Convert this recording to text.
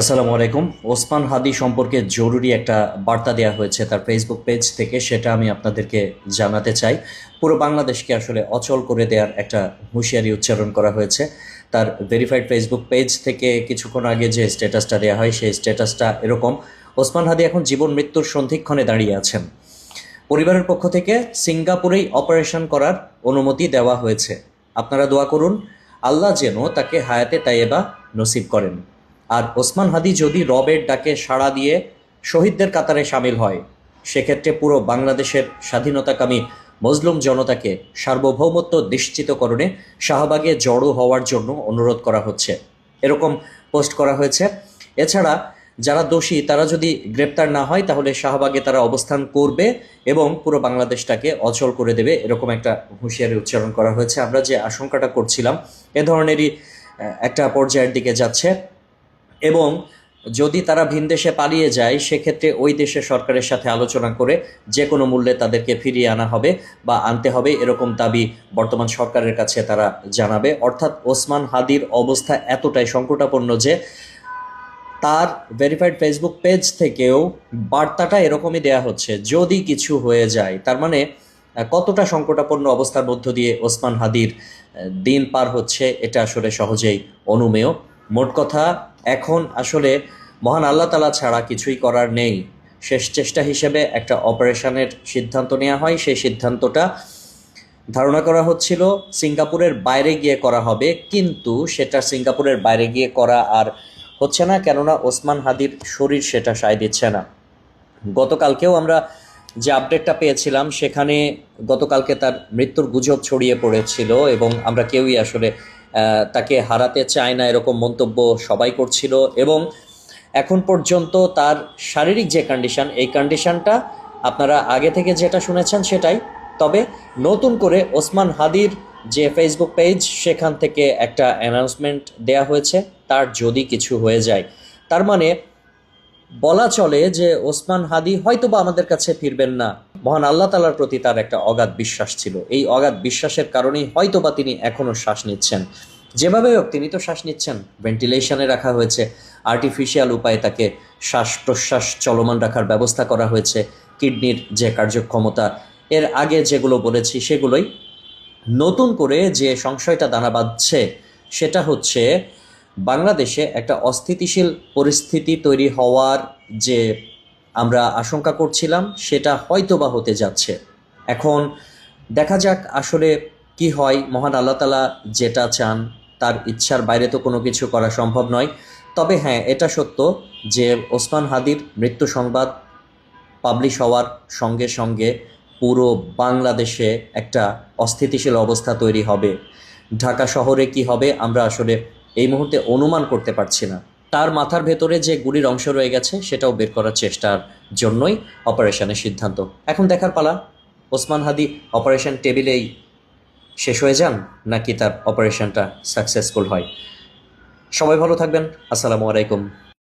আসসালামু আলাইকুম। ওসমান হাদি সম্পর্কে জরুরি একটা বার্তা দেওয়া হয়েছে তার ফেসবুক পেজ থেকে, সেটা আমি আপনাদেরকে জানাতে চাই। পুরো বাংলাদেশকে আসলে অচল করে দেওয়ার একটা হুঁশিয়ারি উচ্চারণ করা হয়েছে। তার ভেরিফাইড ফেসবুক পেজ থেকে কিছুক্ষণ আগে যে স্ট্যাটাসটা দেওয়া হয়, সেই স্ট্যাটাসটা এরকম। ওসমান হাদি এখন জীবন মৃত্যুর সন্ধিক্ষণে দাঁড়িয়ে আছেন। পরিবারের পক্ষ থেকে সিঙ্গাপুরেই অপারেশন করার অনুমতি দেওয়া হয়েছে। আপনারা দোয়া করুন, আল্লাহ যেন তাকে হায়াতে তাইয়েবা নসিব করেন। আর ওসমান হাদি যদি রবের ডাকে সাড়া দিয়ে শহীদদের কাতারে সামিল হয়, সেক্ষেত্রে পুরো বাংলাদেশের স্বাধীনতাকামী মজলুম জনতাকে সার্বভৌমত্ব নিশ্চিতকরণে শাহবাগে জড়ো হওয়ার জন্য অনুরোধ করা হচ্ছে। এরকম পোস্ট করা হয়েছে। এছাড়া যারা দোষী, তারা যদি গ্রেপ্তার না হয়, তাহলে শাহবাগে তারা অবস্থান করবে এবং পুরো বাংলাদেশটাকে অচল করে দেবে, এরকম একটা হুঁশিয়ারি উচ্চারণ করা হয়েছে। আমরা যে আশঙ্কাটা করছিলাম, এ ধরনেরই একটা পর্যায়ের দিকে যাচ্ছে। এবং যদি তারা ভিন দেশে পালিয়ে যায়, সেক্ষেত্রে ওই দেশের সরকারের সাথে আলোচনা করে যে কোনো মূল্যে তাদেরকে ফিরিয়ে আনা হবে বা আনতে হবে এরকম দাবি বর্তমান সরকারের কাছে তারা জানাবে। অর্থাৎ ওসমান হাদির অবস্থা এতটাই সংকটাপন্ন যে তার ভেরিফাইড ফেসবুক পেজ থেকেও বার্তাটা এরকমই দেয়া হচ্ছে, যদি কিছু হয়ে যায়, তার মানে কতটা সংকটাপন্ন অবস্থার মধ্য দিয়ে ওসমান হাদির দিন পার হচ্ছে, এটা আসলে সহজেই অনুমেয়। মোট কথা এখন আসলে মহান আল্লাহ তালা ছাড়া কিছুই করার নেই। শেষ চেষ্টা হিসেবে একটা অপারেশনের সিদ্ধান্ত নেওয়া হয়। সেই সিদ্ধান্তটা ধারণা করা হচ্ছিল সিঙ্গাপুরের বাইরে গিয়ে করা হবে, কিন্তু সেটা সিঙ্গাপুরের বাইরে গিয়ে করা আর হচ্ছে না, কেননা ওসমান হাদির শরীর সেটা সায় দিচ্ছে না। গতকালকেও আমরা যে আপডেটটা পেয়েছিলাম, সেখানে গতকালকে তার মৃত্যুর গুজব ছড়িয়ে পড়েছিল এবং আমরা কেউই আসলে তাকে হারাতে চায় না এরকম মন্তব্য সবাই করছিল এবং এখন পর্যন্ত তার শারীরিক যে কন্ডিশন এই কন্ডিশনটা আপনারা আগে থেকে যেটা শুনেছেন সেটাই। তবে নতুন করে ওসমান হাদির যে ফেসবুক পেজ সেখান থেকে একটা অ্যানাউন্সমেন্ট দেয়া হয়েছে, তার যদি কিছু হয়ে যায়। তার মানে বলা চলে যে ওসমান হাদি হয়তোবা আমাদের কাছে ফিরবেন না। মহান আল্লাহ তালার প্রতি তার একটা অগাধ বিশ্বাস ছিল। এই অগাধ বিশ্বাসের কারণেই হয়তোবা তিনি এখনও শ্বাস নিচ্ছেন। যেভাবে হোক, তিনি তো শ্বাস নিচ্ছেন। ভেন্টিলেশনে রাখা হয়েছে। আর্টিফিশিয়াল উপায়ে তাকে শ্বাস প্রশ্বাস চলমান রাখার ব্যবস্থা করা হয়েছে। কিডনির যে কার্যক্ষমতা, এর আগে যেগুলো বলেছি সেগুলোই। নতুন করে যে সংশয়টা দানা বাঁধছে, সেটা হচ্ছে বাংলাদেশে একটা অস্থিতিশীল পরিস্থিতি তৈরি হওয়ার যে আমরা আশঙ্কা করছিলাম সেটা হয়তোবা হতে যাচ্ছে। এখন দেখা যাক আসলে কি হয়। মহান আল্লাহ তালা যেটা চান তার ইচ্ছার বাইরে তো কোনো কিছু করা সম্ভব নয়। তবে হ্যাঁ এটা সত্য যে ওসমান হাদির মৃত্যু সংবাদ পাবলিশ হওয়ার সঙ্গে সঙ্গে পুরো বাংলাদেশে একটা অস্থিতিশীল অবস্থা তৈরি হবে। ঢাকা শহরে কি হবে আমরা আসলে এই মুহূর্তে অনুমান করতে পারছি না। তার মাথার ভেতরে যে গুলির অংশ রয়ে গেছে, সেটাও বের করার চেষ্টার জন্যই অপারেশনের সিদ্ধান্ত। এখন দেখার পালা। ওসমান হাদি অপারেশন টেবিলেই শেষ হয়ে যান, নাকি তার অপারেশনটা সাকসেসফুল হয়? সবাই ভালো থাকবেন। আসসালামু আলাইকুম।